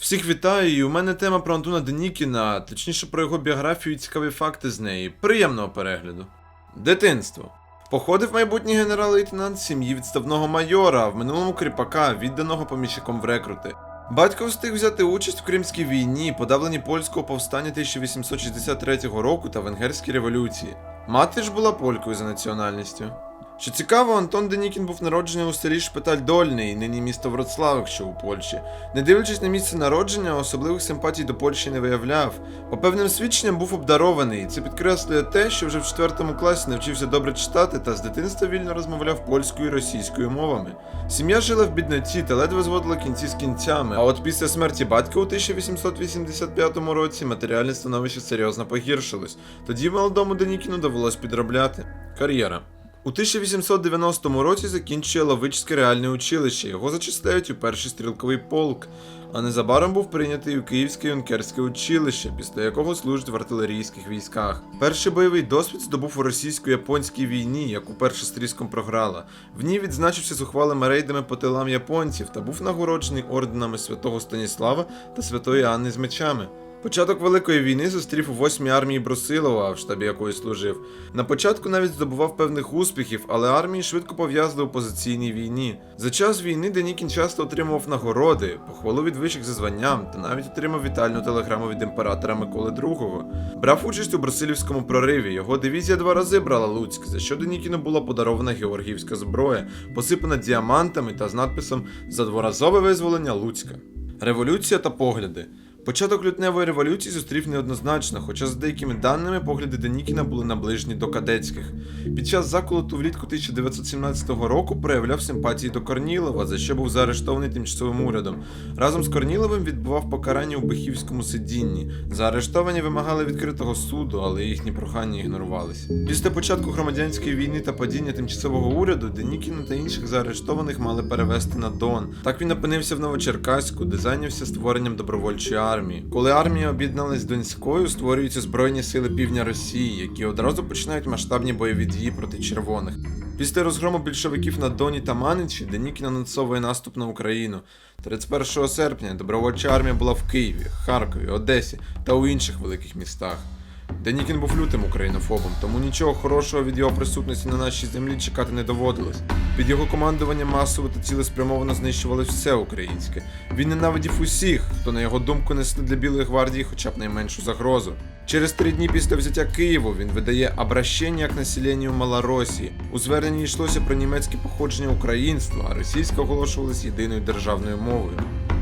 Всіх вітаю, і у мене тема про Антона Денікіна, точніше про його біографію і цікаві факти з неї. Приємного перегляду. Дитинство. Походив майбутній генерал-лейтенант сім'ї відставного майора, в минулому кріпака, відданого поміщиком в рекрути. Батько встиг взяти участь в Кримській війні, подавленні польського повстання 1863 року та Венгерській революції. Мати ж була полькою за національністю. Що цікаво, Антон Денікін був народжений у селі Шпиталь Дольний, нині місто Вроцлавик, що у Польщі. Не дивлячись на місце народження, особливих симпатій до Польщі не виявляв. По певним свідченням був обдарований. Це підкреслює те, що вже в 4 класі навчився добре читати та з дитинства вільно розмовляв польською і російською мовами. Сім'я жила в бідноті та ледве зводила кінці з кінцями. А от після смерті батька у 1885 році матеріальне становище серйозно погіршилось. Тоді молодому Денікіну довелось підробляти. Кар'єра. У 1890 році закінчує Лавичське реальне училище, його зачисляють у перший стрілковий полк, а незабаром був прийнятий у Київське юнкерське училище, після якого служить в артилерійських військах. Перший бойовий досвід здобув у російсько-японській війні, яку перша з тріском програла. В ній відзначився зухвалими рейдами по тилам японців та був нагороджений орденами святого Станіслава та святої Анни з мечами. Початок Великої війни зустрів у 8-й армії Брусилова, в штабі якої служив. На початку навіть здобував певних успіхів, але армії швидко пов'язли у позиційній війні. За час війни Денікін часто отримував нагороди, похвалу від вищих за званням та навіть отримав вітальну телеграму від імператора Миколи II. Брав участь у Брусилівському прориві. Його дивізія два рази брала Луцьк, за що Денікіну була подарована георгіївська зброя, посипана діамантами та з надписом За дворазове визволення Луцька. Революція та погляди. Початок лютневої революції зустрів неоднозначно, хоча за деякими даними погляди Денікіна були наближені до кадетських. Під час заколоту влітку 1917 року проявляв симпатії до Корнілова, за що був заарештований тимчасовим урядом. Разом з Корніловим відбував покарання у Бихівському сидінні. Заарештовані вимагали відкритого суду, але їхні прохання ігнорувалися. Після початку громадянської війни та падіння тимчасового уряду Денікіна та інших заарештованих мали перевести на Дон. Так він опинився в Новочеркаську, де зайнявся створенням добровольчої армії. Коли армія об'єдналась з Донською, створюються збройні сили півдня Росії, які одразу починають масштабні бойові дії проти червоних. Після розгрому більшовиків на Доні та Маничі Денікін анонсовує наступ на Україну. 31 серпня добровольча армія була в Києві, Харкові, Одесі та у інших великих містах. Денікін був лютим українофобом, тому нічого хорошого від його присутності на нашій землі чекати не доводилось. Під його командуванням масово та цілеспрямовано знищувалось все українське. Він ненавидів усіх, хто, на його думку, несли для Білої гвардії хоча б найменшу загрозу. Через три дні після взяття Києву він видає обращення к населенню Малоросії. У зверненні йшлося про німецьке походження українства, а російська оголошувалась єдиною державною мовою.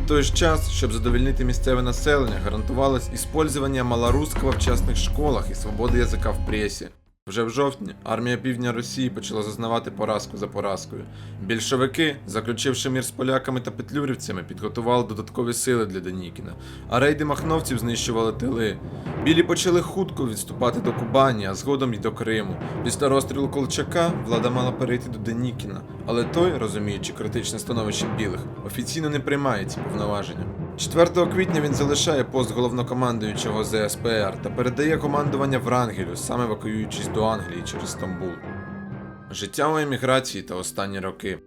Той же час, щоб задовольнити місцеве населення, гарантувалось использование малорусского в частних школах і свобода язика в пресі. Вже в жовтні армія півдня Росії почала зазнавати поразку за поразкою. Більшовики, заключивши мір з поляками та петлюрівцями, підготували додаткові сили для Денікіна, а рейди махновців знищували тили. Білі почали хутко відступати до Кубані, а згодом й до Криму. Після розстрілу Колчака влада мала перейти до Денікіна, але той, розуміючи критичне становище білих, офіційно не приймає ці повноваження. 4 квітня він залишає пост головнокомандуючого ЗСПР та передає командування Врангелю, сам евакуюючись до Англії через Стамбул. Життя у еміграції та останні роки.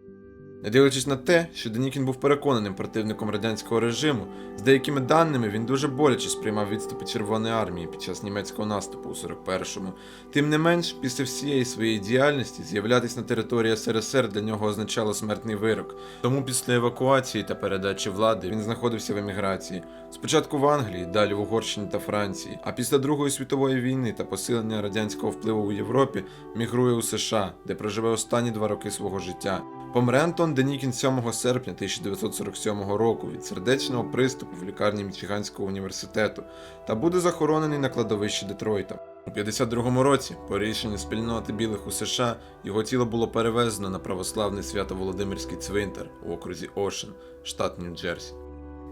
Не дивлячись на те, що Денікін був переконаним противником радянського режиму, з деякими даними він дуже боляче сприймав відступи Червоної армії під час німецького наступу у 41-му. Тим не менш, після всієї своєї діяльності з'являтись на території СРСР для нього означало смертний вирок. Тому після евакуації та передачі влади він знаходився в еміграції. Спочатку в Англії, далі в Угорщині та Франції, а після Другої світової війни та посилення радянського впливу у Європі мігрує у США, де проживе останні два роки свого життя. Помре Антон Денікін 7 серпня 1947 року від сердечного приступу в лікарні Мічиганського університету та буде захоронений на кладовищі Детройта. У 52-му році, по рішенню спільноти білих у США, його тіло було перевезено на православний свято-Володимирський цвинтар у окрузі Ошен, штат Нью-Джерсі.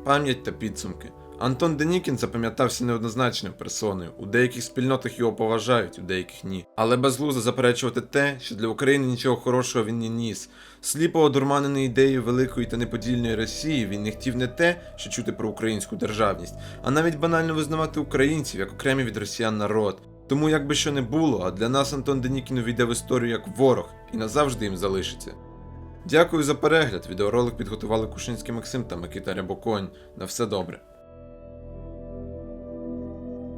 Пам'ять та підсумки. Антон Денікін запам'ятався неоднозначною персоною. У деяких спільнотах його поважають, у деяких ні. Але безглуздо заперечувати те, що для України нічого хорошого він не ніс. Сліпо одурманений ідеєю великої та неподільної Росії, він не хотів не те, що чути про українську державність, а навіть банально визнавати українців як окремі від росіян народ. Тому як би що не було, а для нас Антон Денікін увійде в історію як ворог і назавжди їм залишиться. Дякую за перегляд. Відеоролик підготували Кушинський Максим та Микита Рябоконь. На все добре.